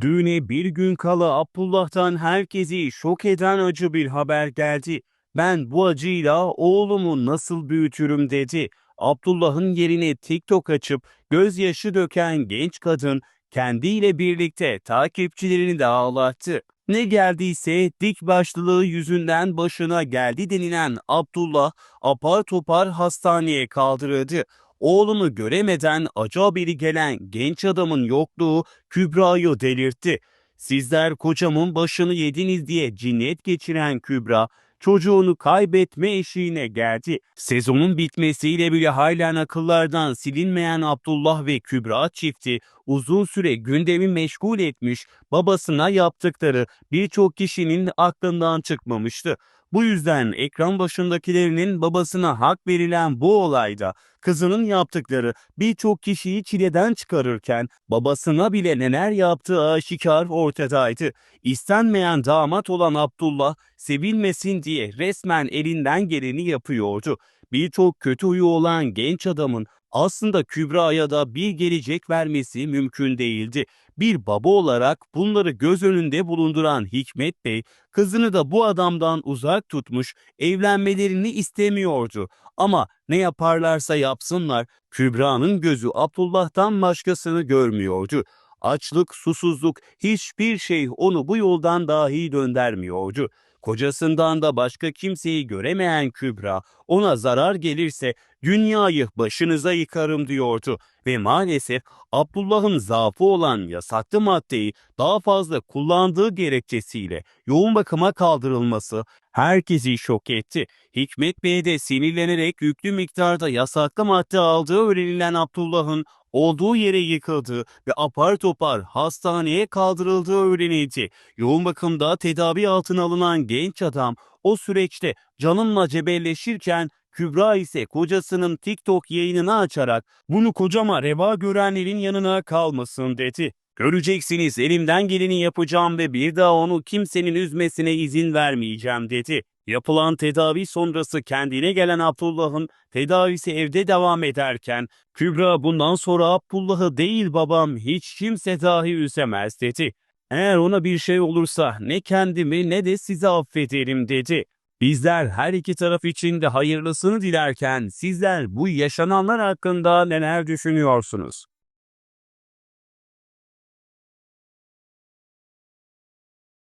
Düğüne bir gün kala Abdullah'tan herkesi şok eden acı bir haber geldi. Ben bu acıyla oğlumu nasıl büyütürüm dedi. Abdullah'ın yerine TikTok açıp gözyaşı döken genç kadın kendiyle birlikte takipçilerini de ağlattı. Ne geldiyse dik başlılığı yüzünden başına geldi denilen Abdullah apar topar hastaneye kaldırıldı. Oğlunu göremeden acı haberi gelen genç adamın yokluğu Kübra'yı delirtti. Sizler kocamın başını yediniz diye cinnet geçiren Kübra, çocuğunu kaybetme eşiğine geldi. Sezonun bitmesiyle bile halen akıllardan silinmeyen Abdullah ve Kübra çifti uzun süre gündemi meşgul etmiş, babasına yaptıkları birçok kişinin aklından çıkmamıştı. Bu yüzden ekran başındakilerinin babasına hak verilen bu olayda kızının yaptıkları birçok kişiyi çileden çıkarırken babasına bile neler yaptığı aşikar ortadaydı. İstenmeyen damat olan Abdullah sevilmesin diye resmen elinden geleni yapıyordu. Birçok kötü huyu olan genç adamın aslında Kübra'ya da bir gelecek vermesi mümkün değildi. Bir baba olarak bunları göz önünde bulunduran Hikmet Bey, kızını da bu adamdan uzak tutmuş, evlenmelerini istemiyordu. Ama ne yaparlarsa yapsınlar, Kübra'nın gözü Abdullah'tan başkasını görmüyordu. Açlık, susuzluk, hiçbir şey onu bu yoldan dahi döndürmüyordu. Kocasından da başka kimseyi göremeyen Kübra, ona zarar gelirse dünyayı başınıza yıkarım diyordu ve maalesef Abdullah'ın zaafı olan yasaklı maddeyi daha fazla kullandığı gerekçesiyle yoğun bakıma kaldırılması herkesi şok etti. Hikmet Bey de sinirlenerek yüklü miktarda yasaklı madde aldığı öğrenilen Abdullah'ın olduğu yere yıkıldığı ve apar topar hastaneye kaldırıldığı öğrenildi. Yoğun bakımda tedavi altına alınan genç adam o süreçte canınla cebelleşirken Kübra ise kocasının TikTok yayınını açarak bunu kocama reva görenlerin yanına kalmasın dedi. Göreceksiniz elimden geleni yapacağım ve bir daha onu kimsenin üzmesine izin vermeyeceğim dedi. Yapılan tedavi sonrası kendine gelen Abdullah'ın tedavisi evde devam ederken Kübra bundan sonra Abdullah'ı değil babam hiç kimse dahi üzemez dedi. Eğer ona bir şey olursa ne kendimi ne de sizi affederim dedi. Bizler her iki taraf için de hayırlısını dilerken sizler bu yaşananlar hakkında neler düşünüyorsunuz?